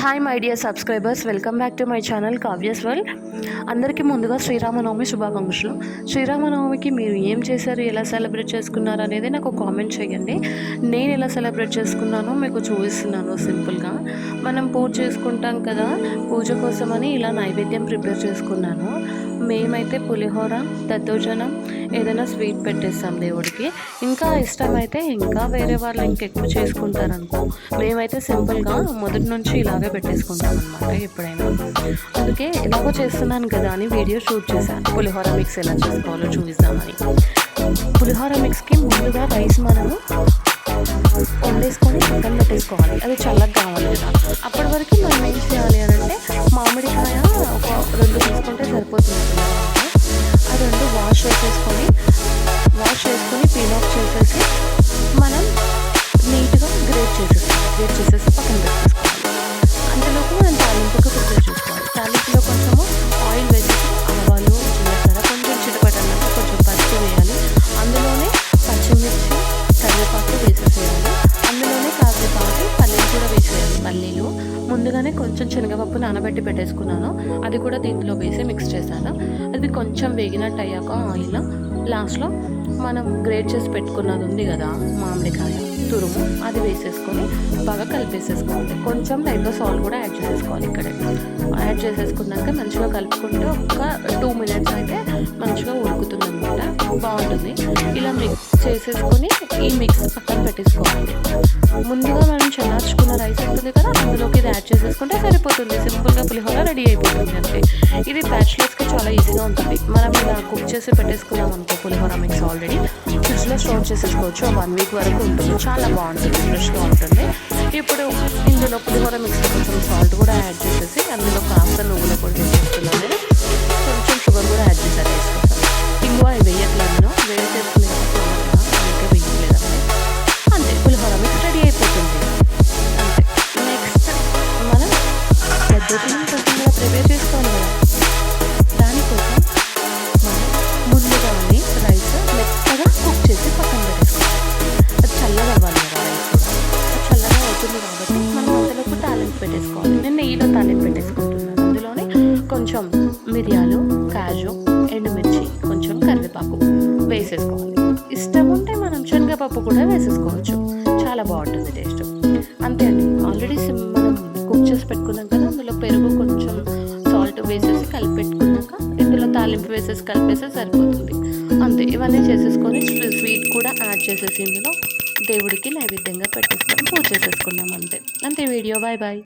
Hi my dear subscribers welcome back to my channel Kavya's world అందరికీ ముందుగా శ్రీరామనవమి శుభాకాంక్షలు. శ్రీరామనవమికి మీరు ఏం చేశారు ఎలా సెలబ్రేట్ చేసుకున్నారు అనేది నాకు కామెంట్ చేయండి. నేను ఎలా సెలబ్రేట్ చేసుకున్నానో మీకు చూపిస్తున్నాను సింపుల్గా. మనం పూజ చేసుకుంటాం కదా పూజ కోసమని ఇలా నైవేద్యం ప్రిపేర్ చేసుకున్నాను. మేమైతే పులిహోర దద్దోజనం ఏదైనా స్వీట్ పెట్టేస్తాం దేవుడికి. ఇంకా ఇష్టమైతే ఇంకా వేరే వాళ్ళు ఇంకెక్కువ చేసుకుంటారనుకో. మేమైతే సింపుల్గా మొదటి నుంచి ఇలాగే పెట్టేసుకుంటాం అనమాట ఎప్పుడైనా. అందుకే ఎలాగో చేస్తున్నాను కదా అని వీడియో షూట్ చేశాను. పులిహోర మిక్స్ ఎలా చేసుకోవాలో చూపిస్తామని పులిహోర మిక్స్కి ముందుగా రైస్ మనము వండేసుకొని పక్కన పెట్టేసుకోవాలి. అది చల్లగా కావాలి కదా. అప్పటి వరకు మనం ఏం చేయాలి అని అంటే మామిడికాయ ఒక రెండు తీసుకుంటే సరిపోతుంది ఆ రెండు వాష్ చేసేసుకొని వాష్ చేసుకొని పీల్ ఆఫ్ చేసేసి మనం నీట్గా గ్రేట్ చేసేస్తాం గ్రేట్ చేసేసి పక్కన పెట్టేసుకోవాలి ముందుగానే కొంచెం శనగపప్పు నానబెట్టి పెట్టేసుకున్నాను. అది కూడా దీంట్లో వేసి మిక్స్ చేశాను. అది కొంచెం వేగినట్టు అయ్యాక ఆయిల్ లాస్ట్లో మనం గ్రేట్ చేసి పెట్టుకున్నది ఉంది కదా మామిడికాయ తురుము అది వేసేసుకొని బాగా కలిపేసేసుకోవాలి. కొంచెం లైట్గా సాల్ట్ కూడా యాడ్ చేసేసుకోవాలి ఇక్కడ. యాడ్ చేసేసుకున్నాక మంచిగా కలుపుకుంటే ఒక టూ మినిట్స్ అయితే మంచిగా బాగుంటుంది. ఇలా మిక్స్ చేసేసుకొని ఈ మిక్స్ పక్కన పెట్టేసుకోవాలి. ముందుగా మనం చల్లార్చుకున్న రైస్ ఉంటుంది కదా అందులోకి ఇది యాడ్ చేసేసుకుంటే సరిపోతుంది. సింపుల్గా పులిహోర రెడీ అయిపోతుంది అంతే. ఇది బ్యాచులర్స్కి చాలా ఈజీగా ఉంటుంది. మనం ఇలా కుక్ చేసి పెట్టేసుకున్నాం అనుకో పులిహోర మిక్స్ ఆల్రెడీ ఫ్రిడ్జ్లో స్టోర్ చేసేసుకోవచ్చు. వన్ వీక్ వరకు ఉంటుంది. చాలా బాగుంటుంది. ఫ్రెష్గా ఉంటుంది. ఇప్పుడు ఇందులో పులిహోర మిక్స్ కొంచెం సాల్ట్ కూడా యాడ్ చేసేసి కొంచెం మిరియాలు కాజు ఎండుమిర్చి కొంచెం కరివేపాకు వేసేసుకోవాలి. ఇష్టం ఉంటే మనం శనగపప్పు కూడా వేసేసుకోవచ్చు. చాలా బాగుంటుంది టేస్ట్. అంతే అండి. ఆల్రెడీ మనం కుక్ చేసి పెట్టుకున్నాం కదా అందులో పెరుగు కొంచెం సాల్ట్ వేసేసి కలిపి పెట్టుకున్నాక ఇందులో తాలింపు వేసేసి కలిపేస్తే సరిపోతుంది. అంతే ఇవన్నీ చేసేసుకొని స్వీట్ కూడా యాడ్ చేసేసి ఇందులో దేవుడికి నైవేద్యంగా పెట్టేసుకొని పూజ చేసేసుకున్నాం అంతే. అంతే వీడియో. Bye bye